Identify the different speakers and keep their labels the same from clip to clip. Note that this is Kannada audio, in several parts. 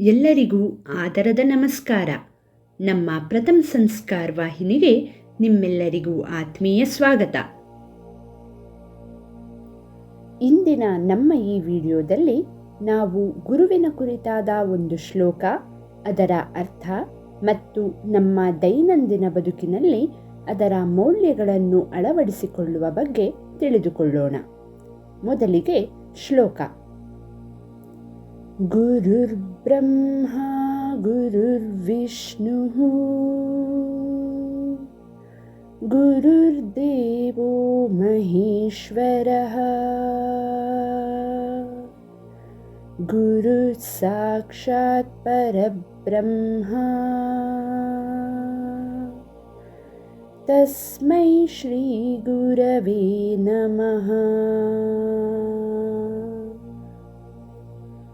Speaker 1: ಎಲ್ಲರಿಗೂ ಆದರದ ನಮಸ್ಕಾರ. ನಮ್ಮ ಪ್ರಥಮ ಸಂಸ್ಕಾರ ವಾಹಿನಿಗೆ ನಿಮ್ಮೆಲ್ಲರಿಗೂ ಆತ್ಮೀಯ ಸ್ವಾಗತ. ಇಂದಿನ ನಮ್ಮ ಈ ವಿಡಿಯೋದಲ್ಲಿ ನಾವು ಗುರುವಿನ ಕುರಿತಾದ ಒಂದು ಶ್ಲೋಕ, ಅದರ ಅರ್ಥ ಮತ್ತು ನಮ್ಮ ದೈನಂದಿನ ಬದುಕಿನಲ್ಲಿ ಅದರ ಮೌಲ್ಯಗಳನ್ನು ಅಳವಡಿಸಿಕೊಳ್ಳುವ ಬಗ್ಗೆ ತಿಳಿದುಕೊಳ್ಳೋಣ. ಮೊದಲಿಗೆ ಶ್ಲೋಕ. गुरुर्ब्रह्मा गुरुर्विष्णुः गुरुर्देवो महेश्वरः। गुरुः साक्षात् परब्रह्मा। तस्मै श्रीगुरवे नमः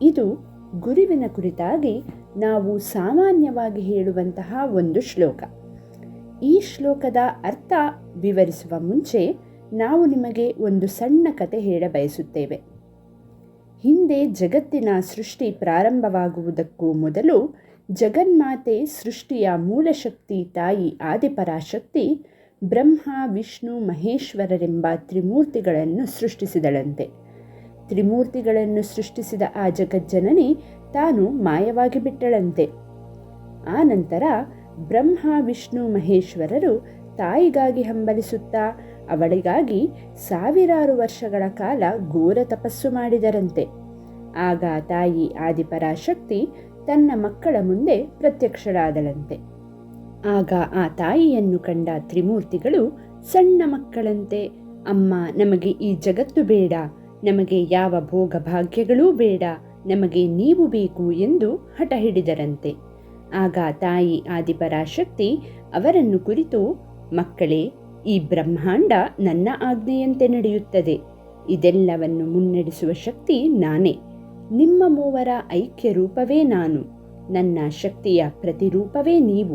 Speaker 1: ಇದು ಗುರುವಿನ ಕುರಿತಾಗಿ ನಾವು ಸಾಮಾನ್ಯವಾಗಿ ಹೇಳುವಂತಹ ಒಂದು ಶ್ಲೋಕ. ಈ ಶ್ಲೋಕದ ಅರ್ಥ ವಿವರಿಸುವ ಮುಂಚೆ ನಾವು ನಿಮಗೆ ಒಂದು ಸಣ್ಣ ಕತೆ ಹೇಳಬಯಸುತ್ತೇವೆ ಹಿಂದೆ ಜಗತ್ತಿನ ಸೃಷ್ಟಿ ಪ್ರಾರಂಭವಾಗುವುದಕ್ಕೂ ಮೊದಲು ಜಗನ್ಮಾತೆ ಸೃಷ್ಟಿಯ ಮೂಲಶಕ್ತಿ ತಾಯಿ ಆದಿಪರಾಶಕ್ತಿ ಬ್ರಹ್ಮ, ವಿಷ್ಣು, ಮಹೇಶ್ವರರೆಂಬ ತ್ರಿಮೂರ್ತಿಗಳನ್ನು ಸೃಷ್ಟಿಸಿದಳಂತೆ. ತ್ರಿಮೂರ್ತಿಗಳನ್ನು ಸೃಷ್ಟಿಸಿದ ಆ ಜಗಜ್ಜನನಿ ತಾನು ಮಾಯವಾಗಿ ಬಿಟ್ಟಳಂತೆ. ಆ ನಂತರ ಬ್ರಹ್ಮ, ವಿಷ್ಣು, ಮಹೇಶ್ವರರು ತಾಯಿಗಾಗಿ ಹಂಬಲಿಸುತ್ತಾ ಅವಳಿಗಾಗಿ ಸಾವಿರಾರು ವರ್ಷಗಳ ಕಾಲ ಘೋರ ತಪಸ್ಸು ಮಾಡಿದರಂತೆ. ಆಗ ತಾಯಿ ಆದಿಪರಾಶಕ್ತಿ ತನ್ನ ಮಕ್ಕಳ ಮುಂದೆ ಪ್ರತ್ಯಕ್ಷರಾದಳಂತೆ ಆಗ ಆ ತಾಯಿಯನ್ನು ಕಂಡ ತ್ರಿಮೂರ್ತಿಗಳು ಸಣ್ಣ ಮಕ್ಕಳಂತೆ, ಅಮ್ಮ, ನಮಗೆ ಈ ಜಗತ್ತು ಬೇಡ. ನಮಗೆ ಯಾವ ಭೋಗ ಭಾಗ್ಯಗಳೂ ಬೇಡ, ನಮಗೆ ನೀವು ಬೇಕು ಎಂದು ಹಠ ಹಿಡಿದರಂತೆ. ಆಗ ತಾಯಿ ಆದಿಪರಾಶಕ್ತಿ ಅವರನ್ನು ಕುರಿತು, ಮಕ್ಕಳೇ, ಈ ಬ್ರಹ್ಮಾಂಡ ನನ್ನ ಆಜ್ಞೆಯಂತೆ ನಡೆಯುತ್ತದೆ. ಇದೆಲ್ಲವನ್ನು ಮುನ್ನಡೆಸುವ ಶಕ್ತಿ ನಾನೇ. ನಿಮ್ಮ ಮೂವರ ಐಕ್ಯ ರೂಪವೇ ನಾನು. ನನ್ನ ಶಕ್ತಿಯ ಪ್ರತಿರೂಪವೇ ನೀವು.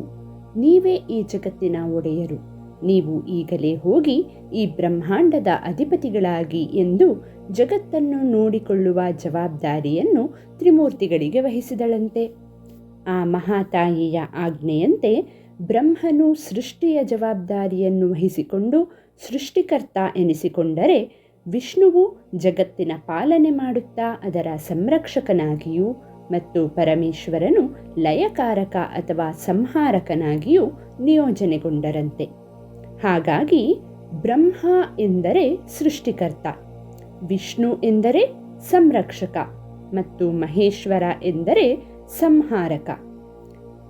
Speaker 1: ನೀವೇ ಈ ಜಗತ್ತಿನ ಒಡೆಯರು. ನೀವು ಈಗಲೇ ಹೋಗಿ ಈ ಬ್ರಹ್ಮಾಂಡದ ಅಧಿಪತಿಗಳಾಗಿ ಎಂದು ಜಗತ್ತನ್ನು ನೋಡಿಕೊಳ್ಳುವ ಜವಾಬ್ದಾರಿಯನ್ನು ತ್ರಿಮೂರ್ತಿಗಳಿಗೆ ವಹಿಸಿದಳಂತೆ. ಆ ಮಹಾತಾಯಿಯ ಆಜ್ಞೆಯಂತೆ ಬ್ರಹ್ಮನು ಸೃಷ್ಟಿಯ ಜವಾಬ್ದಾರಿಯನ್ನು ವಹಿಸಿಕೊಂಡು ಸೃಷ್ಟಿಕರ್ತ ಎನಿಸಿಕೊಂಡರೆ ವಿಷ್ಣುವು ಜಗತ್ತಿನ ಪಾಲನೆ ಮಾಡುತ್ತಾ ಅದರ ಸಂರಕ್ಷಕನಾಗಿಯೂ ಮತ್ತು ಪರಮೇಶ್ವರನು ಲಯಕಾರಕ ಅಥವಾ ಸಂಹಾರಕನಾಗಿಯೂ ನಿಯೋಜನೆಗೊಂಡರಂತೆ. ಹಾಗಾಗಿ ಬ್ರಹ್ಮ ಎಂದರೆ ಸೃಷ್ಟಿಕರ್ತ, ವಿಷ್ಣು ಎಂದರೆ ಸಂರಕ್ಷಕ ಮತ್ತು ಮಹೇಶ್ವರ ಎಂದರೆ ಸಂಹಾರಕ.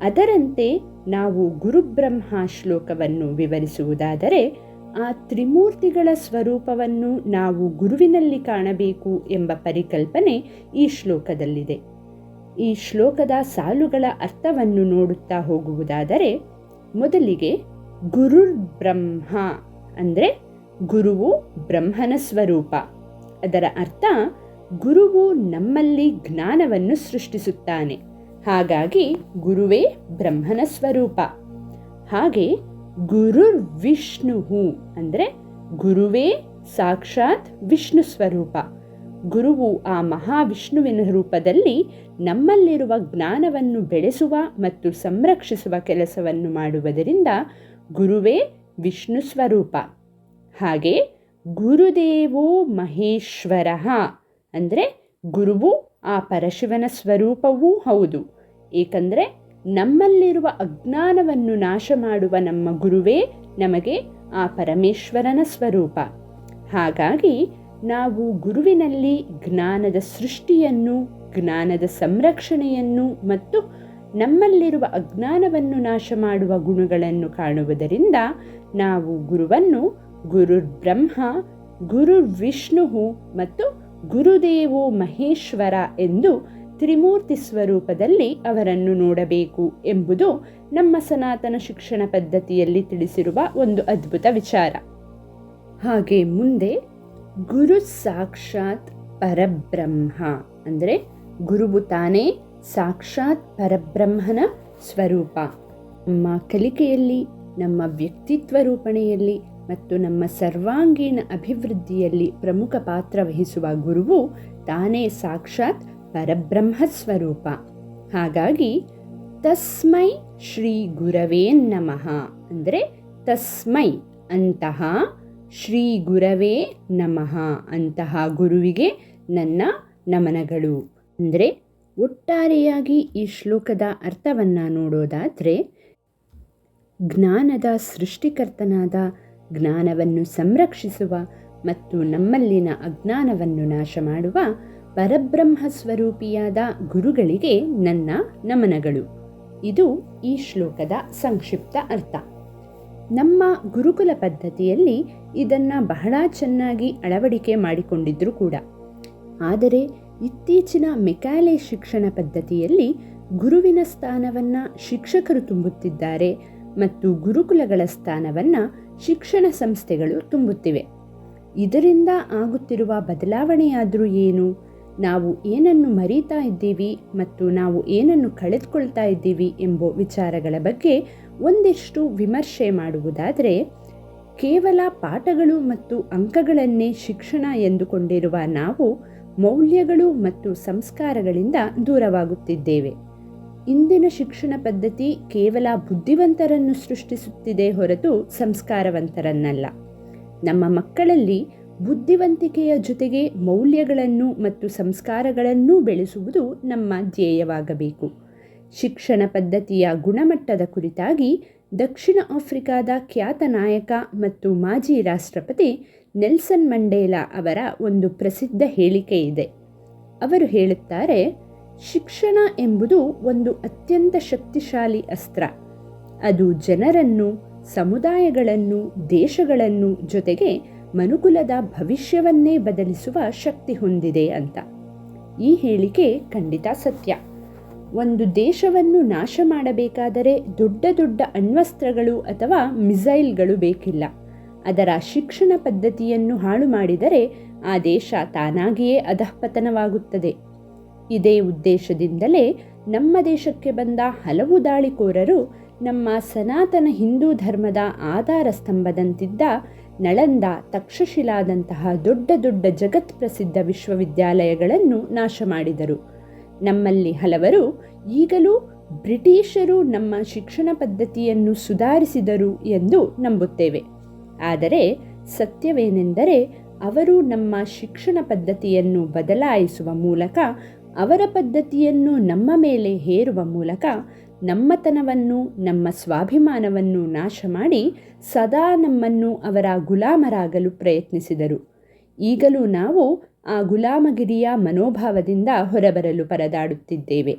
Speaker 1: ಅದರಂತೆ ನಾವು ಗುರುಬ್ರಹ್ಮ ಶ್ಲೋಕವನ್ನು ವಿವರಿಸುವುದಾದರೆ, ಆ ತ್ರಿಮೂರ್ತಿಗಳ ಸ್ವರೂಪವನ್ನು ನಾವು ಗುರುವಿನಲ್ಲಿ ಕಾಣಬೇಕು ಎಂಬ ಪರಿಕಲ್ಪನೆ ಈ ಶ್ಲೋಕದಲ್ಲಿದೆ. ಈ ಶ್ಲೋಕದ ಸಾಲುಗಳ ಅರ್ಥವನ್ನು ನೋಡುತ್ತಾ ಹೋಗುವುದಾದರೆ, ಮೊದಲಿಗೆ ಗುರುರ್ ಬ್ರಹ್ಮ ಅಂದರೆ ಗುರುವು ಬ್ರಹ್ಮನ ಸ್ವರೂಪ. ಅದರ ಅರ್ಥ ಗುರುವು ನಮ್ಮಲ್ಲಿ ಜ್ಞಾನವನ್ನು ಸೃಷ್ಟಿಸುತ್ತಾನೆ. ಹಾಗಾಗಿ ಗುರುವೇ ಬ್ರಹ್ಮನ ಸ್ವರೂಪ. ಹಾಗೆ ಗುರುರ್ ವಿಷ್ಣು ಅಂದರೆ ಗುರುವೇ ಸಾಕ್ಷಾತ್ ವಿಷ್ಣು ಸ್ವರೂಪ. ಗುರುವು ಆ ಮಹಾವಿಷ್ಣುವಿನ ರೂಪದಲ್ಲಿ ನಮ್ಮಲ್ಲಿರುವ ಜ್ಞಾನವನ್ನು ಬೆಳೆಸುವ ಮತ್ತು ಸಂರಕ್ಷಿಸುವ ಕೆಲಸವನ್ನು ಮಾಡುವುದರಿಂದ ಗುರುವೇ ವಿಷ್ಣು ಸ್ವರೂಪ. ಹಾಗೆ ಗುರುದೇವೋ ಮಹೇಶ್ವರ ಅಂದರೆ ಗುರುವು ಆ ಪರಶಿವನ ಸ್ವರೂಪವೂ ಹೌದು. ಏಕೆಂದರೆ ನಮ್ಮಲ್ಲಿರುವ ಅಜ್ಞಾನವನ್ನು ನಾಶ ಮಾಡುವ ನಮ್ಮ ಗುರುವೇ ನಮಗೆ ಆ ಪರಮೇಶ್ವರನ ಸ್ವರೂಪ. ಹಾಗಾಗಿ ನಾವು ಗುರುವಿನಲ್ಲಿ ಜ್ಞಾನದ ಸೃಷ್ಟಿಯನ್ನು, ಜ್ಞಾನದ ಸಂರಕ್ಷಣೆಯನ್ನು ಮತ್ತು ನಮ್ಮಲ್ಲಿರುವ ಅಜ್ಞಾನವನ್ನು ನಾಶ ಮಾಡುವ ಗುಣಗಳನ್ನು ಕಾಣುವುದರಿಂದ ನಾವು ಗುರುವನ್ನು ಗುರುರ್ ಬ್ರಹ್ಮ ಗುರುರ್ ವಿಷ್ಣು ಮತ್ತು ಗುರುದೇವೋ ಮಹೇಶ್ವರ ಎಂದು ತ್ರಿಮೂರ್ತಿ ಸ್ವರೂಪದಲ್ಲಿ ಅವರನ್ನು ನೋಡಬೇಕು ಎಂಬುದು ನಮ್ಮ ಸನಾತನ ಶಿಕ್ಷಣ ಪದ್ಧತಿಯಲ್ಲಿ ತಿಳಿಸಿರುವ ಒಂದು ಅದ್ಭುತ ವಿಚಾರ. ಹಾಗೆ ಮುಂದೆ ಗುರು ಸಾಕ್ಷಾತ್ ಪರಬ್ರಹ್ಮ ಅಂದರೆ ಗುರುವು ತಾನೇ ಸಾಕ್ಷಾತ್ ಪರಬ್ರಹ್ಮನ ಸ್ವರೂಪ. ನಮ್ಮ ಕಲಿಕೆಯಲ್ಲಿ, ನಮ್ಮ ವ್ಯಕ್ತಿತ್ವ ರೂಪಣೆಯಲ್ಲಿ ಮತ್ತು ನಮ್ಮ ಸರ್ವಾಂಗೀಣ ಅಭಿವೃದ್ಧಿಯಲ್ಲಿ ಪ್ರಮುಖ ಪಾತ್ರ ವಹಿಸುವ ಗುರುವು ತಾನೇ ಸಾಕ್ಷಾತ್ ಪರಬ್ರಹ್ಮ ಸ್ವರೂಪ. ಹಾಗಾಗಿ ತಸ್ಮೈ ಶ್ರೀ ಗುರವೇ ನಮಃ ಅಂದರೆ ತಸ್ಮೈ ಅಂತಹ ಶ್ರೀ ಗುರವೇ ನಮಃ ಅಂತಹ ಗುರುವಿಗೆ ನನ್ನ ನಮನಗಳು. ಅಂದರೆ ಒಟ್ಟಾರೆಯಾಗಿ ಈ ಶ್ಲೋಕದ ಅರ್ಥವನ್ನು ನೋಡೋದಾದರೆ, ಜ್ಞಾನದ ಸೃಷ್ಟಿಕರ್ತನಾದ ಜ್ಞಾನವನ್ನು ಸಂರಕ್ಷಿಸುವ ಮತ್ತು ನಮ್ಮಲ್ಲಿನ ಅಜ್ಞಾನವನ್ನು ನಾಶ ಮಾಡುವ ಪರಬ್ರಹ್ಮ ಸ್ವರೂಪಿಯಾದ ಗುರುಗಳಿಗೆ ನನ್ನ ನಮನಗಳು. ಇದು ಈ ಶ್ಲೋಕದ ಸಂಕ್ಷಿಪ್ತ ಅರ್ಥ. ನಮ್ಮ ಗುರುಕುಲ ಪದ್ಧತಿಯಲ್ಲಿ ಇದನ್ನು ಬಹಳ ಚೆನ್ನಾಗಿ ಅಳವಡಿಕೆ ಮಾಡಿಕೊಂಡಿದ್ದರೂ ಕೂಡ. ಆದರೆ ಇತ್ತೀಚಿನ ಮೆಕ್ಯಾಲೆ ಶಿಕ್ಷಣ ಪದ್ಧತಿಯಲ್ಲಿ ಗುರುವಿನ ಸ್ಥಾನವನ್ನು ಶಿಕ್ಷಕರು ತುಂಬುತ್ತಿದ್ದಾರೆ ಮತ್ತು ಗುರುಕುಲಗಳ ಸ್ಥಾನವನ್ನು ಶಿಕ್ಷಣ ಸಂಸ್ಥೆಗಳು ತುಂಬುತ್ತಿವೆ. ಇದರಿಂದ ಆಗುತ್ತಿರುವ ಬದಲಾವಣೆಯಾದರೂ ಏನು? ನಾವು ಏನನ್ನು ಮರೀತಾ ಇದ್ದೀವಿ ಮತ್ತು ನಾವು ಏನನ್ನು ಕಳೆದುಕೊಳ್ತಾ ಇದ್ದೀವಿ ಎಂಬ ವಿಚಾರಗಳ ಬಗ್ಗೆ ಒಂದಿಷ್ಟು ವಿಮರ್ಶೆ ಮಾಡುವುದಾದರೆ, ಕೇವಲ ಪಾಠಗಳು ಮತ್ತು ಅಂಕಗಳನ್ನೇ ಶಿಕ್ಷಣ ಎಂದುಕೊಂಡಿರುವ ನಾವು ಮೌಲ್ಯಗಳು ಮತ್ತು ಸಂಸ್ಕಾರಗಳಿಂದ ದೂರವಾಗುತ್ತಿದ್ದೇವೆ. ಇಂದಿನ ಶಿಕ್ಷಣ ಪದ್ಧತಿ ಕೇವಲ ಬುದ್ಧಿವಂತರನ್ನು ಸೃಷ್ಟಿಸುತ್ತಿದೆ ಹೊರತು ಸಂಸ್ಕಾರವಂತರನ್ನಲ್ಲ. ನಮ್ಮ ಮಕ್ಕಳಲ್ಲಿ ಬುದ್ಧಿವಂತಿಕೆಯ ಜೊತೆಗೆ ಮೌಲ್ಯಗಳನ್ನು ಮತ್ತು ಸಂಸ್ಕಾರಗಳನ್ನೂ ಬೆಳೆಸುವುದು ನಮ್ಮ ಧ್ಯೇಯವಾಗಬೇಕು. ಶಿಕ್ಷಣ ಪದ್ಧತಿಯ ಗುಣಮಟ್ಟದ ಕುರಿತಾಗಿ ದಕ್ಷಿಣ ಆಫ್ರಿಕಾದ ಖ್ಯಾತ ನಾಯಕ ಮತ್ತು ಮಾಜಿ ರಾಷ್ಟ್ರಪತಿ ನೆಲ್ಸನ್ ಮಂಡೇಲಾ ಅವರ ಒಂದು ಪ್ರಸಿದ್ಧ ಹೇಳಿಕೆ ಇದೆ. ಅವರು ಹೇಳುತ್ತಾರೆ, ಶಿಕ್ಷಣ ಎಂಬುದು ಒಂದು ಅತ್ಯಂತ ಶಕ್ತಿಶಾಲಿ ಅಸ್ತ್ರ. ಅದು ಜನರನ್ನು, ಸಮುದಾಯಗಳನ್ನು, ದೇಶಗಳನ್ನು ಜೊತೆಗೆ ಮನುಕುಲದ ಭವಿಷ್ಯವನ್ನೇ ಬದಲಿಸುವ ಶಕ್ತಿ ಹೊಂದಿದೆ ಅಂತ. ಈ ಹೇಳಿಕೆ ಖಂಡಿತ ಸತ್ಯ. ಒಂದು ದೇಶವನ್ನು ನಾಶ ಮಾಡಬೇಕಾದರೆ ದೊಡ್ಡ ದೊಡ್ಡ ಅಣ್ವಸ್ತ್ರಗಳು ಅಥವಾ ಮಿಸೈಲ್ಗಳು ಬೇಕಿಲ್ಲ. ಅದರ ಶಿಕ್ಷಣ ಪದ್ಧತಿಯನ್ನು ಹಾಳು ಮಾಡಿದರೆ ಆ ದೇಶ ತಾನಾಗಿಯೇ ಅಧಃಪತನವಾಗುತ್ತದೆ. ಇದೇ ಉದ್ದೇಶದಿಂದಲೇ ನಮ್ಮ ದೇಶಕ್ಕೆ ಬಂದ ಹಲವು ದಾಳಿಕೋರರು ನಮ್ಮ ಸನಾತನ ಹಿಂದೂ ಧರ್ಮದ ಆಧಾರ ಸ್ತಂಭದಂತಿದ್ದ ನಳಂದ ತಕ್ಷಶಿಲಾದಂತಹ ದೊಡ್ಡ ದೊಡ್ಡ ಜಗತ್ ಪ್ರಸಿದ್ಧ ವಿಶ್ವವಿದ್ಯಾಲಯಗಳನ್ನು ನಾಶ ಮಾಡಿದರು. ನಮ್ಮಲ್ಲಿ ಹಲವರು ಈಗಲೂ ಬ್ರಿಟಿಷರು ನಮ್ಮ ಶಿಕ್ಷಣ ಪದ್ಧತಿಯನ್ನು ಸುಧಾರಿಸಿದರು ಎಂದು ನಂಬುತ್ತೇವೆ. ಆದರೆ ಸತ್ಯವೇನೆಂದರೆ ಅವರು ನಮ್ಮ ಶಿಕ್ಷಣ ಪದ್ಧತಿಯನ್ನು ಬದಲಾಯಿಸುವ ಮೂಲಕ, ಅವರ ಪದ್ಧತಿಯನ್ನು ನಮ್ಮ ಮೇಲೆ ಹೇರುವ ಮೂಲಕ ನಮ್ಮತನವನ್ನು, ನಮ್ಮ ಸ್ವಾಭಿಮಾನವನ್ನು ನಾಶ ಮಾಡಿ ಸದಾ ನಮ್ಮನ್ನು ಅವರ ಗುಲಾಮರಾಗಲು ಪ್ರಯತ್ನಿಸಿದರು. ಈಗಲೂ ನಾವು ಆ ಗುಲಾಮಗಿರಿಯ ಮನೋಭಾವದಿಂದ ಹೊರಬರಲು ಪರದಾಡುತ್ತಿದ್ದೇವೆ.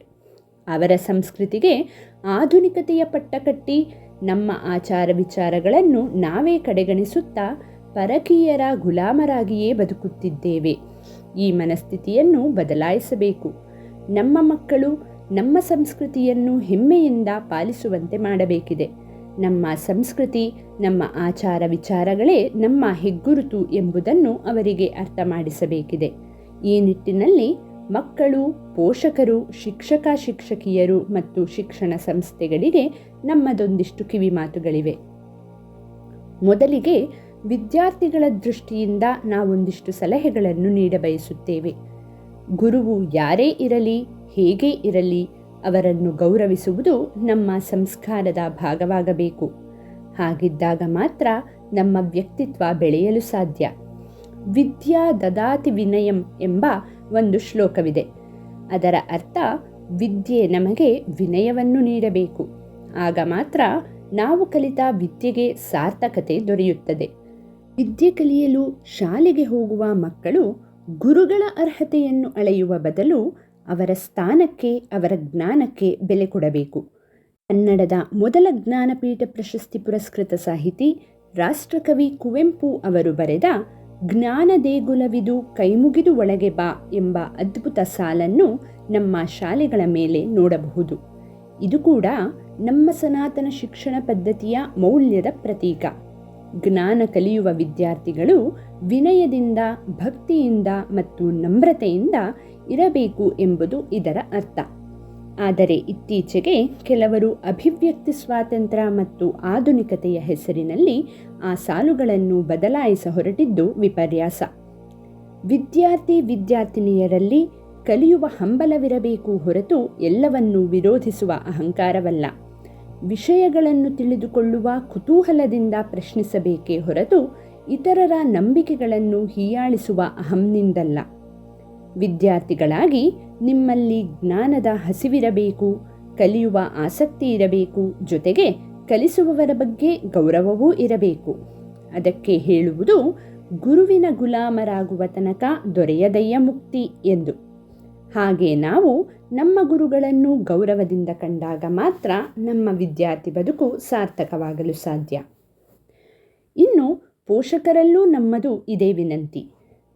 Speaker 1: ಅವರ ಸಂಸ್ಕೃತಿಗೆ ಆಧುನಿಕತೆಯ ಪಟ್ಟಕಟ್ಟಿ ನಮ್ಮ ಆಚಾರ ವಿಚಾರಗಳನ್ನು ನಾವೇ ಕಡೆಗಣಿಸುತ್ತಾ ಪರಕೀಯರ ಗುಲಾಮರಾಗಿಯೇ ಬದುಕುತ್ತಿದ್ದೇವೆ. ಈ ಮನಸ್ಥಿತಿಯನ್ನು ಬದಲಾಯಿಸಬೇಕು. ನಮ್ಮ ಮಕ್ಕಳು ನಮ್ಮ ಸಂಸ್ಕೃತಿಯನ್ನು ಹೆಮ್ಮೆಯಿಂದ ಪಾಲಿಸುವಂತೆ ಮಾಡಬೇಕಿದೆ. ನಮ್ಮ ಸಂಸ್ಕೃತಿ, ನಮ್ಮ ಆಚಾರ ವಿಚಾರಗಳೇ ನಮ್ಮ ಹೆಗ್ಗುರುತು ಎಂಬುದನ್ನು ಅವರಿಗೆ ಅರ್ಥ ಮಾಡಿಸಬೇಕಿದೆ ಈ ನಿಟ್ಟಿನಲ್ಲಿ ಮಕ್ಕಳು, ಪೋಷಕರು, ಶಿಕ್ಷಕ, ಶಿಕ್ಷಕಿಯರು ಮತ್ತು ಶಿಕ್ಷಣ ಸಂಸ್ಥೆಗಳಿಗೆ ನಮ್ಮದೊಂದಿಷ್ಟು ಕಿವಿಮಾತುಗಳಿವೆ ಮೊದಲಿಗೆ ವಿದ್ಯಾರ್ಥಿಗಳ ದೃಷ್ಟಿಯಿಂದ ನಾವೊಂದಿಷ್ಟು ಸಲಹೆಗಳನ್ನು ನೀಡಬಯಸುತ್ತೇವೆ ಗುರುವು ಯಾರೇ ಇರಲಿ, ಹೇಗೆ ಇರಲಿ, ಅವರನ್ನು ಗೌರವಿಸುವುದು ನಮ್ಮ ಸಂಸ್ಕಾರದ ಭಾಗವಾಗಬೇಕು. ಹಾಗಿದ್ದಾಗ ಮಾತ್ರ ನಮ್ಮ ವ್ಯಕ್ತಿತ್ವ ಬೆಳೆಯಲು ಸಾಧ್ಯ. ವಿದ್ಯಾ ದದಾತಿ ವಿನಯಂ ಎಂಬ ಒಂದು ಶ್ಲೋಕವಿದೆ. ಅದರ ಅರ್ಥ, ವಿದ್ಯೆ ನಮಗೆ ವಿನಯವನ್ನು ನೀಡಬೇಕು. ಆಗ ಮಾತ್ರ ನಾವು ಕಲಿತ ವಿದ್ಯೆಗೆ ಸಾರ್ಥಕತೆ ದೊರೆಯುತ್ತದೆ. ವಿದ್ಯೆ ಕಲಿಯಲು ಶಾಲೆಗೆ ಹೋಗುವ ಮಕ್ಕಳು ಗುರುಗಳ ಅರ್ಹತೆಯನ್ನು ಅಳೆಯುವ ಬದಲು ಅವರ ಸ್ಥಾನಕ್ಕೆ, ಅವರ ಜ್ಞಾನಕ್ಕೆ ಬೆಲೆ ಕೊಡಬೇಕು. ಕನ್ನಡದ ಮೊದಲ ಜ್ಞಾನಪೀಠ ಪ್ರಶಸ್ತಿ ಪುರಸ್ಕೃತ ಸಾಹಿತಿ ರಾಷ್ಟ್ರಕವಿ ಕುವೆಂಪು ಅವರು ಬರೆದ ಜ್ಞಾನ ದೇಗುಲವಿದು ಕೈಮುಗಿದು ಒಳಗೆ ಬಾ ಎಂಬ ಅದ್ಭುತ ಸಾಲನ್ನು ನಮ್ಮ ಶಾಲೆಗಳ ಮೇಲೆ ನೋಡಬಹುದು. ಇದು ಕೂಡ ನಮ್ಮ ಸನಾತನ ಶಿಕ್ಷಣ ಪದ್ಧತಿಯ ಮೌಲ್ಯದ ಪ್ರತೀಕ. ಜ್ಞಾನ ಕಲಿಯುವ ವಿದ್ಯಾರ್ಥಿಗಳು ವಿನಯದಿಂದ, ಭಕ್ತಿಯಿಂದ ಮತ್ತು ನಮ್ರತೆಯಿಂದ ಇರಬೇಕು ಎಂಬುದು ಇದರ ಅರ್ಥ. ಆದರೆ ಇತ್ತೀಚೆಗೆ ಕೆಲವರು ಅಭಿವ್ಯಕ್ತಿ ಸ್ವಾತಂತ್ರ್ಯ ಮತ್ತು ಆಧುನಿಕತೆಯ ಹೆಸರಿನಲ್ಲಿ ಆ ಸಾಲುಗಳನ್ನು ಬದಲಾಯಿಸ ಹೊರಟಿದ್ದು ವಿಪರ್ಯಾಸ. ವಿದ್ಯಾರ್ಥಿ ವಿದ್ಯಾರ್ಥಿನಿಯರಲ್ಲಿ ಕಲಿಯುವ ಹಂಬಲವಿರಬೇಕು ಹೊರತು ಎಲ್ಲವನ್ನೂ ವಿರೋಧಿಸುವ ಅಹಂಕಾರವಲ್ಲ. ವಿಷಯಗಳನ್ನು ತಿಳಿದುಕೊಳ್ಳುವ ಕುತೂಹಲದಿಂದ ಪ್ರಶ್ನಿಸಬೇಕೇ ಹೊರತು ಇತರರ ನಂಬಿಕೆಗಳನ್ನು ಹೀಯಾಳಿಸುವ ಅಹಂನಿಂದಲ್ಲ. ವಿದ್ಯಾರ್ಥಿಗಳಾಗಿ ನಿಮ್ಮಲ್ಲಿ ಜ್ಞಾನದ ಹಸಿವಿರಬೇಕು, ಕಲಿಯುವ ಆಸಕ್ತಿ ಇರಬೇಕು, ಜೊತೆಗೆ ಕಲಿಸುವವರ ಬಗ್ಗೆ ಗೌರವವೂ ಇರಬೇಕು. ಅದಕ್ಕೆ ಹೇಳುವುದು, ಗುರುವಿನ ಗುಲಾಮರಾಗುವ ತನಕ ದೊರೆಯದಯ್ಯ ಮುಕ್ತಿ ಎಂದು. ಹಾಗೆ ನಾವು ನಮ್ಮ ಗುರುಗಳನ್ನು ಗೌರವದಿಂದ ಕಂಡಾಗ ಮಾತ್ರ ನಮ್ಮ ವಿದ್ಯಾರ್ಥಿ ಬದುಕು ಸಾರ್ಥಕವಾಗಲು ಸಾಧ್ಯ. ಇನ್ನು ಪೋಷಕರಲ್ಲೂ ನಮ್ಮದು ಇದೇ ವಿನಂತಿ.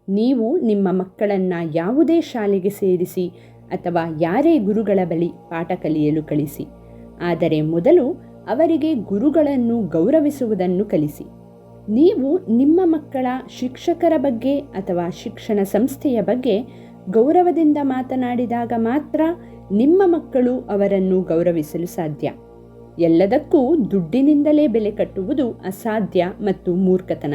Speaker 1: ನೀವು ನಿಮ್ಮ ಮಕ್ಕಳನ್ನು ಯಾವುದೇ ಶಾಲೆಗೆ ಸೇರಿಸಿ ಅಥವಾ ಯಾರೇ ಗುರುಗಳ ಬಳಿ ಪಾಠ ಕಲಿಯಲು ಕಳಿಸಿ. ಆದರೆ ಮೊದಲು ಅವರಿಗೆ ಗುರುಗಳನ್ನು ಗೌರವಿಸುವುದನ್ನು ಕಲಿಸಿ. ನೀವು ನಿಮ್ಮ ಮಕ್ಕಳ ಶಿಕ್ಷಕರ ಬಗ್ಗೆ ಅಥವಾ ಶಿಕ್ಷಣ ಸಂಸ್ಥೆಯ ಬಗ್ಗೆ ಗೌರವದಿಂದ ಮಾತನಾಡಿದಾಗ ಮಾತ್ರ ನಿಮ್ಮ ಮಕ್ಕಳು ಅವರನ್ನು ಗೌರವಿಸಲು ಸಾಧ್ಯ. ಎಲ್ಲದಕ್ಕೂ ದುಡ್ಡಿನಿಂದಲೇ ಬೆಲೆ ಕಟ್ಟುವುದು ಅಸಾಧ್ಯ ಮತ್ತು ಮೂರ್ಖತನ.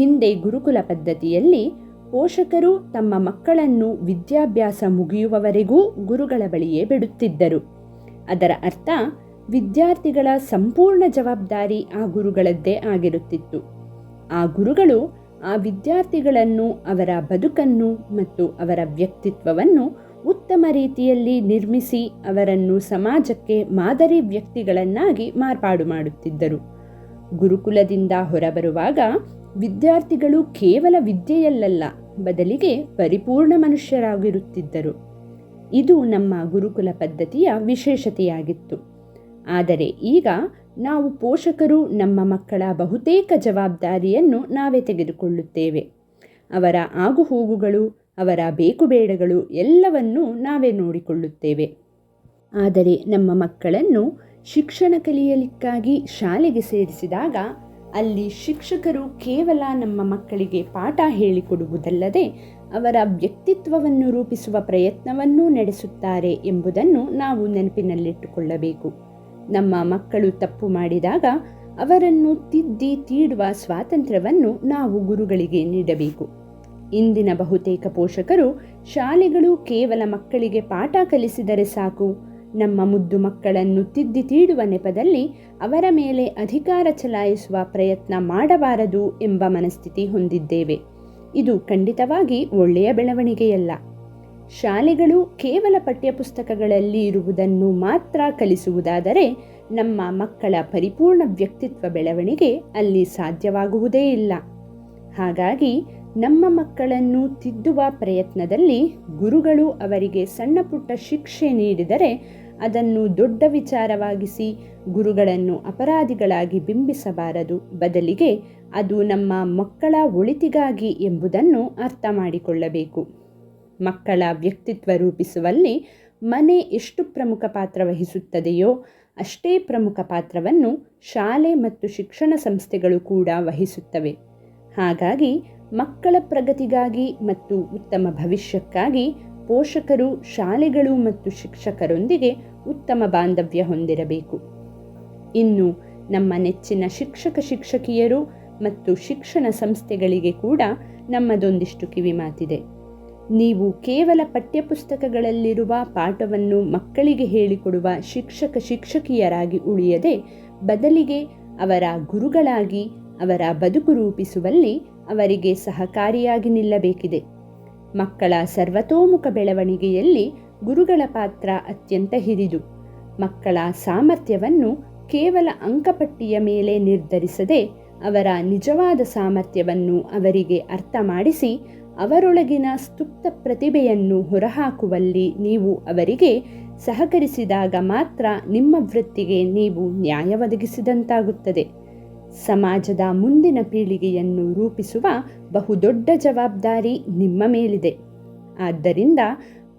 Speaker 1: ಹಿಂದೆ ಗುರುಕುಲ ಪದ್ಧತಿಯಲ್ಲಿ ಪೋಷಕರು ತಮ್ಮ ಮಕ್ಕಳನ್ನು ವಿದ್ಯಾಭ್ಯಾಸ ಮುಗಿಯುವವರೆಗೂ ಗುರುಗಳ ಬಳಿಯೇ ಬಿಡುತ್ತಿದ್ದರು. ಅದರ ಅರ್ಥ, ವಿದ್ಯಾರ್ಥಿಗಳ ಸಂಪೂರ್ಣ ಜವಾಬ್ದಾರಿ ಆ ಗುರುಗಳದ್ದೇ ಆಗಿರುತ್ತಿತ್ತು. ಆ ಗುರುಗಳು ಆ ವಿದ್ಯಾರ್ಥಿಗಳನ್ನು ಅವರ ಬದುಕನ್ನು ಮತ್ತು ಅವರ ವ್ಯಕ್ತಿತ್ವವನ್ನು ಉತ್ತಮ ರೀತಿಯಲ್ಲಿ ನಿರ್ಮಿಸಿ ಅವರನ್ನು ಸಮಾಜಕ್ಕೆ ಮಾದರಿ ವ್ಯಕ್ತಿಗಳನ್ನಾಗಿ ಮಾರ್ಪಾಡು ಮಾಡುತ್ತಿದ್ದರು. ಗುರುಕುಲದಿಂದ ಹೊರಬರುವಾಗ ವಿದ್ಯಾರ್ಥಿಗಳು ಕೇವಲ ವಿದ್ಯೆಯಲ್ಲಲ್ಲ, ಬದಲಿಗೆ ಪರಿಪೂರ್ಣ ಮನುಷ್ಯರಾಗಿರುತ್ತಿದ್ದರು. ಇದು ನಮ್ಮ ಗುರುಕುಲ ಪದ್ಧತಿಯ ವಿಶೇಷತೆಯಾಗಿತ್ತು. ಆದರೆ ಈಗ ನಾವು ಪೋಷಕರು, ನಮ್ಮ ಮಕ್ಕಳ ಬಹುತೇಕ ಜವಾಬ್ದಾರಿಯನ್ನು ನಾವೇ ತೆಗೆದುಕೊಳ್ಳುತ್ತೇವೆ. ಅವರ ಆಗುಹೋಗುಗಳು, ಅವರ ಬೇಕುಬೇಡಗಳು ಎಲ್ಲವನ್ನೂ ನಾವೇ ನೋಡಿಕೊಳ್ಳುತ್ತೇವೆ. ಆದರೆ ನಮ್ಮ ಮಕ್ಕಳನ್ನು ಶಿಕ್ಷಣ ಕಲಿಯಲಿಕ್ಕಾಗಿ ಶಾಲೆಗೆ ಸೇರಿಸಿದಾಗ ಅಲ್ಲಿ ಶಿಕ್ಷಕರು ಕೇವಲ ನಮ್ಮ ಮಕ್ಕಳಿಗೆ ಪಾಠ ಹೇಳಿಕೊಡುವುದಲ್ಲದೆ ಅವರ ವ್ಯಕ್ತಿತ್ವವನ್ನು ರೂಪಿಸುವ ಪ್ರಯತ್ನವನ್ನೂ ನಡೆಸುತ್ತಾರೆ ಎಂಬುದನ್ನು ನಾವು ನೆನಪಿನಲ್ಲಿಟ್ಟುಕೊಳ್ಳಬೇಕು. ನಮ್ಮ ಮಕ್ಕಳು ತಪ್ಪು ಮಾಡಿದಾಗ ಅವರನ್ನು ತಿದ್ದಿ ತೀಡುವ ಸ್ವಾತಂತ್ರ್ಯವನ್ನು ನಾವು ಗುರುಗಳಿಗೆ ನೀಡಬೇಕು. ಇಂದಿನ ಬಹುತೇಕ ಪೋಷಕರು ಶಾಲೆಗಳು ಕೇವಲ ಮಕ್ಕಳಿಗೆ ಪಾಠ ಕಲಿಸಿದರೆ ಸಾಕು ನಮ್ಮ ಮುದ್ದು ಮಕ್ಕಳನ್ನು ತಿದ್ದಿ ತೀಡುವ ನೆಪದಲ್ಲಿ ಅವರ ಮೇಲೆ ಅಧಿಕಾರ ಚಲಾಯಿಸುವ ಪ್ರಯತ್ನ ಮಾಡಬಾರದು ಎಂಬ ಮನಸ್ಥಿತಿ ಹೊಂದಿದ್ದೇವೆ. ಇದು ಖಂಡಿತವಾಗಿ ಒಳ್ಳೆಯ ಬೆಳವಣಿಗೆಯಲ್ಲ. ಶಾಲೆಗಳು ಕೇವಲ ಪಠ್ಯಪುಸ್ತಕಗಳಲ್ಲಿ ಇರುವುದನ್ನು ಮಾತ್ರ ಕಲಿಸುವುದಾದರೆ ನಮ್ಮ ಮಕ್ಕಳ ಪರಿಪೂರ್ಣ ವ್ಯಕ್ತಿತ್ವ ಬೆಳವಣಿಗೆ ಅಲ್ಲಿ ಸಾಧ್ಯವಾಗುವುದೇ ಇಲ್ಲ. ಹಾಗಾಗಿ ನಮ್ಮ ಮಕ್ಕಳನ್ನು ತಿದ್ದುವ ಪ್ರಯತ್ನದಲ್ಲಿ ಗುರುಗಳು ಅವರಿಗೆ ಸಣ್ಣ ಪುಟ್ಟ ಶಿಕ್ಷೆ ನೀಡಿದರೆ ಅದನ್ನು ದೊಡ್ಡ ವಿಚಾರವಾಗಿಸಿ ಗುರುಗಳನ್ನು ಅಪರಾಧಿಗಳಾಗಿ ಬಿಂಬಿಸಬಾರದು. ಬದಲಿಗೆ ಅದು ನಮ್ಮ ಮಕ್ಕಳ ಒಳಿತಿಗಾಗಿ ಎಂಬುದನ್ನು ಅರ್ಥ ಮಾಡಿಕೊಳ್ಳಬೇಕು. ಮಕ್ಕಳ ವ್ಯಕ್ತಿತ್ವ ರೂಪಿಸುವಲ್ಲಿ ಮನೆ ಎಷ್ಟು ಪ್ರಮುಖ ಪಾತ್ರ ವಹಿಸುತ್ತದೆಯೋ ಅಷ್ಟೇ ಪ್ರಮುಖ ಪಾತ್ರವನ್ನು ಶಾಲೆ ಮತ್ತು ಶಿಕ್ಷಣ ಸಂಸ್ಥೆಗಳು ಕೂಡ ವಹಿಸುತ್ತವೆ. ಹಾಗಾಗಿ ಮಕ್ಕಳ ಪ್ರಗತಿಗಾಗಿ ಮತ್ತು ಉತ್ತಮ ಭವಿಷ್ಯಕ್ಕಾಗಿ ಪೋಷಕರು, ಶಾಲೆಗಳು ಮತ್ತು ಶಿಕ್ಷಕರೊಂದಿಗೆ ಉತ್ತಮ ಬಾಂಧವ್ಯ ಹೊಂದಿರಬೇಕು. ಇನ್ನು ನಮ್ಮ ನೆಚ್ಚಿನ ಶಿಕ್ಷಕ ಶಿಕ್ಷಕಿಯರು ಮತ್ತು ಶಿಕ್ಷಣ ಸಂಸ್ಥೆಗಳಿಗೆ ಕೂಡ ನಮ್ಮದೊಂದಿಷ್ಟು ಕಿವಿಮಾತಿದೆ ನೀವು ಕೇವಲ ಪಠ್ಯಪುಸ್ತಕಗಳಲ್ಲಿರುವ ಪಾಠವನ್ನು ಮಕ್ಕಳಿಗೆ ಹೇಳಿಕೊಡುವ ಶಿಕ್ಷಕ ಶಿಕ್ಷಕಿಯರಾಗಿ ಉಳಿಯದೆ, ಬದಲಿಗೆ ಅವರ ಗುರುಗಳಾಗಿ ಅವರ ಬದುಕು ರೂಪಿಸುವಲ್ಲಿ ಅವರಿಗೆ ಸಹಕಾರಿಯಾಗಿ ನಿಲ್ಲಬೇಕಿದೆ. ಮಕ್ಕಳ ಸರ್ವತೋಮುಖ ಬೆಳವಣಿಗೆಯಲ್ಲಿ ಗುರುಗಳ ಪಾತ್ರ ಅತ್ಯಂತ ಹಿರಿದು. ಮಕ್ಕಳ ಸಾಮರ್ಥ್ಯವನ್ನು ಕೇವಲ ಅಂಕಪಟ್ಟಿಯ ಮೇಲೆ ನಿರ್ಧರಿಸದೆ ಅವರ ನಿಜವಾದ ಸಾಮರ್ಥ್ಯವನ್ನು ಅವರಿಗೆ ಅರ್ಥ ಮಾಡಿಸಿ ಅವರೊಳಗಿನ ಸ್ತುಪ್ತ ಪ್ರತಿಭೆಯನ್ನು ಹೊರಹಾಕುವಲ್ಲಿ ನೀವು ಅವರಿಗೆ ಸಹಕರಿಸಿದಾಗ ಮಾತ್ರ ನಿಮ್ಮ ವೃತ್ತಿಗೆ ನೀವು ನ್ಯಾಯ ಒದಗಿಸಿದಂತಾಗುತ್ತದೆ. ಸಮಾಜದ ಮುಂದಿನ ಪೀಳಿಗೆಯನ್ನು ರೂಪಿಸುವ ಬಹುದೊಡ್ಡ ಜವಾಬ್ದಾರಿ ನಿಮ್ಮ ಮೇಲಿದೆ. ಆದ್ದರಿಂದ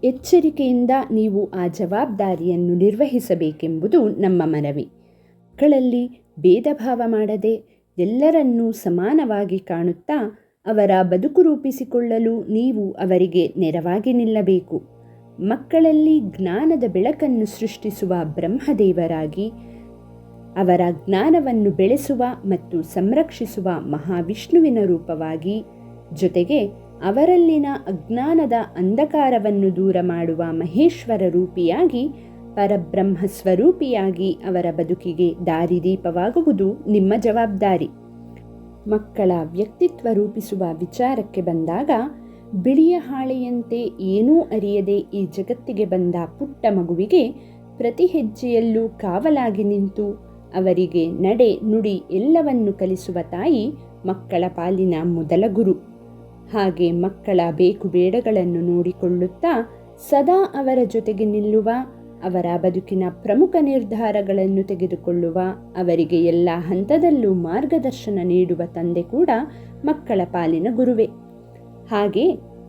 Speaker 1: ಎಚ್ಚರಿಕೆಯಿಂದ ನೀವು ಆ ಜವಾಬ್ದಾರಿಯನ್ನು ನಿರ್ವಹಿಸಬೇಕೆಂಬುದು ನಮ್ಮ ಮನವಿ. ಮಕ್ಕಳಲ್ಲಿ ಭೇದ ಭಾವ ಮಾಡದೆ ಎಲ್ಲರನ್ನೂ ಸಮಾನವಾಗಿ ಕಾಣುತ್ತಾ ಅವರ ಬದುಕು ರೂಪಿಸಿಕೊಳ್ಳಲು ನೀವು ಅವರಿಗೆ ನೆರವಾಗಿ ನಿಲ್ಲಬೇಕು. ಮಕ್ಕಳಲ್ಲಿ ಜ್ಞಾನದ ಬೆಳಕನ್ನು ಸೃಷ್ಟಿಸುವ ಬ್ರಹ್ಮದೇವರಾಗಿ ಅವರ ಜ್ಞಾನವನ್ನು ಬೆಳೆಸುವ ಮತ್ತು ಸಂರಕ್ಷಿಸುವ ಮಹಾವಿಷ್ಣುವಿನ ರೂಪವಾಗಿ, ಜೊತೆಗೆ ಅವರಲ್ಲಿನ ಅಜ್ಞಾನದ ಅಂಧಕಾರವನ್ನು ದೂರ ಮಾಡುವ ಮಹೇಶ್ವರ ರೂಪಿಯಾಗಿ, ಪರಬ್ರಹ್ಮ ಸ್ವರೂಪಿಯಾಗಿ ಅವರ ಬದುಕಿಗೆ ದಾರಿದೀಪವಾಗುವುದು ನಿಮ್ಮ ಜವಾಬ್ದಾರಿ. ಮಕ್ಕಳ ವ್ಯಕ್ತಿತ್ವ ರೂಪಿಸುವ ವಿಚಾರಕ್ಕೆ ಬಂದಾಗ, ಬಿಳಿಯ ಹಾಳೆಯಂತೆ ಏನೂ ಅರಿಯದೆ ಈ ಜಗತ್ತಿಗೆ ಬಂದ ಪುಟ್ಟ ಮಗುವಿಗೆ ಪ್ರತಿ ಹೆಜ್ಜೆಯಲ್ಲೂ ಕಾವಲಾಗಿ ನಿಂತು ಅವರಿಗೆ ನಡೆ ನುಡಿ ಎಲ್ಲವನ್ನು ಕಲಿಸುವ ತಾಯಿ ಮಕ್ಕಳ ಪಾಲಿನ ಮೊದಲ ಗುರು. ಹಾಗೆ ಮಕ್ಕಳ ಬೇಕು ಬೇಡಗಳನ್ನು ನೋಡಿಕೊಳ್ಳುತ್ತಾ ಸದಾ ಅವರ ಜೊತೆಗೆ ನಿಲ್ಲುವ, ಅವರ ಬದುಕಿನ ಪ್ರಮುಖ ನಿರ್ಧಾರಗಳನ್ನು ತೆಗೆದುಕೊಳ್ಳುವ, ಅವರಿಗೆ ಎಲ್ಲ ಹಂತದಲ್ಲೂ ಮಾರ್ಗದರ್ಶನ ನೀಡುವ ತಂದೆ ಕೂಡ ಮಕ್ಕಳ ಪಾಲಿನ ಗುರುವೇ. ಹಾಗೆ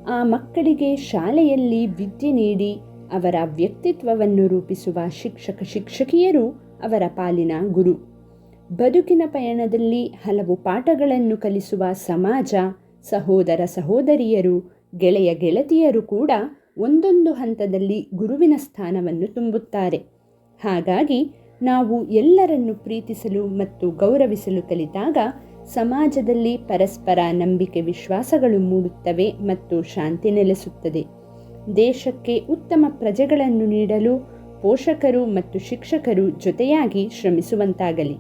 Speaker 1: ಆ ಮಕ್ಕಳಿಗೆ ಶಾಲೆಯಲ್ಲಿ ವಿದ್ಯೆ ನೀಡಿ ಅವರ ವ್ಯಕ್ತಿತ್ವವನ್ನು ರೂಪಿಸುವ ಶಿಕ್ಷಕ ಶಿಕ್ಷಕಿಯರು ಅವರ ಪಾಲಿನ ಗುರು. ಬದುಕಿನ ಪಯಣದಲ್ಲಿ ಹಲವು ಪಾಠಗಳನ್ನು ಕಲಿಸುವ ಸಮಾಜ, ಸಹೋದರ ಸಹೋದರಿಯರು, ಗೆಳೆಯ ಗೆಳತಿಯರು ಕೂಡ ಒಂದೊಂದು ಹಂತದಲ್ಲಿ ಗುರುವಿನ ಸ್ಥಾನವನ್ನು ತುಂಬುತ್ತಾರೆ. ಹಾಗಾಗಿ ನಾವು ಎಲ್ಲರನ್ನು ಪ್ರೀತಿಸಲು ಮತ್ತು ಗೌರವಿಸಲು ಕಲಿತಾಗ ಸಮಾಜದಲ್ಲಿ ಪರಸ್ಪರ ನಂಬಿಕೆ ವಿಶ್ವಾಸಗಳು ಮೂಡುತ್ತವೆ ಮತ್ತು ಶಾಂತಿ ನೆಲೆಸುತ್ತದೆ. ದೇಶಕ್ಕೆ ಉತ್ತಮ ಪ್ರಜೆಗಳನ್ನು ನೀಡಲು ಪೋಷಕರು ಮತ್ತು ಶಿಕ್ಷಕರು ಜೊತೆಯಾಗಿ ಶ್ರಮಿಸುವಂತಾಗಲಿ.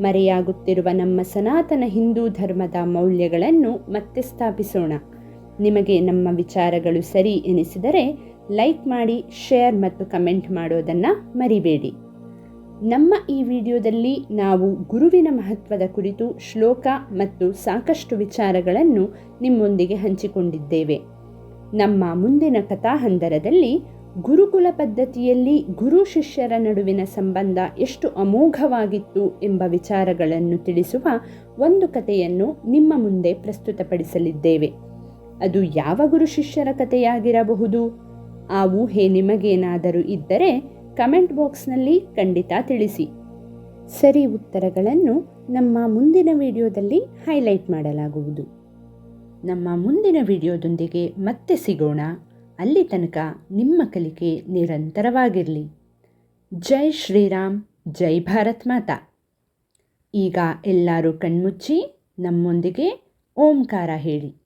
Speaker 1: ಮರೆಯಾಗುತ್ತಿರುವ ನಮ್ಮ ಸನಾತನ ಹಿಂದೂ ಧರ್ಮದ ಮೌಲ್ಯಗಳನ್ನು ಮತ್ತೆ ಸ್ಥಾಪಿಸೋಣ. ನಿಮಗೆ ನಮ್ಮ ವಿಚಾರಗಳು ಸರಿ ಎನಿಸಿದರೆ ಲೈಕ್ ಮಾಡಿ, ಶೇರ್ ಮತ್ತು ಕಮೆಂಟ್ ಮಾಡೋದನ್ನು ಮರಿಬೇಡಿ. ನಮ್ಮ ಈ ವಿಡಿಯೋದಲ್ಲಿ ನಾವು ಗುರುವಿನ ಮಹತ್ವದ ಕುರಿತು ಶ್ಲೋಕ ಮತ್ತು ಸಾಕಷ್ಟು ವಿಚಾರಗಳನ್ನು ನಿಮ್ಮೊಂದಿಗೆ ಹಂಚಿಕೊಂಡಿದ್ದೇವೆ. ನಮ್ಮ ಮುಂದಿನ ಕಥಾಹಂದರದಲ್ಲಿ ಗುರುಕುಲ ಪದ್ಧತಿಯಲ್ಲಿ ಗುರು ಶಿಷ್ಯರ ನಡುವಿನ ಸಂಬಂಧ ಎಷ್ಟು ಅಮೋಘವಾಗಿತ್ತು ಎಂಬ ವಿಚಾರಗಳನ್ನು ತಿಳಿಸುವ ಒಂದು ಕಥೆಯನ್ನು ನಿಮ್ಮ ಮುಂದೆ ಪ್ರಸ್ತುತಪಡಿಸಲಿದ್ದೇವೆ. ಅದು ಯಾವ ಗುರು ಶಿಷ್ಯರ ಕಥೆಯಾಗಿರಬಹುದು? ಆ ಊಹೆ ನಿಮಗೇನಾದರೂ ಇದ್ದರೆ ಕಮೆಂಟ್ ಬಾಕ್ಸ್ನಲ್ಲಿ ಖಂಡಿತ ತಿಳಿಸಿ. ಸರಿ ಉತ್ತರಗಳನ್ನು ನಮ್ಮ ಮುಂದಿನ ವಿಡಿಯೋದಲ್ಲಿ ಹೈಲೈಟ್ ಮಾಡಲಾಗುವುದು. ನಮ್ಮ ಮುಂದಿನ ವಿಡಿಯೋದೊಂದಿಗೆ ಮತ್ತೆ ಸಿಗೋಣ. ಅಲ್ಲಿ ತನಕ ನಿಮ್ಮ ಕಲಿಕೆ ನಿರಂತರವಾಗಿರಲಿ. ಜೈ ಶ್ರೀರಾಮ್, ಜೈ ಭಾರತ್ ಮಾತಾ. ಈಗ ಎಲ್ಲರೂ ಕಣ್ಮುಚ್ಚಿ ನಮ್ಮೊಂದಿಗೆ ಓಂಕಾರ ಹೇಳಿ.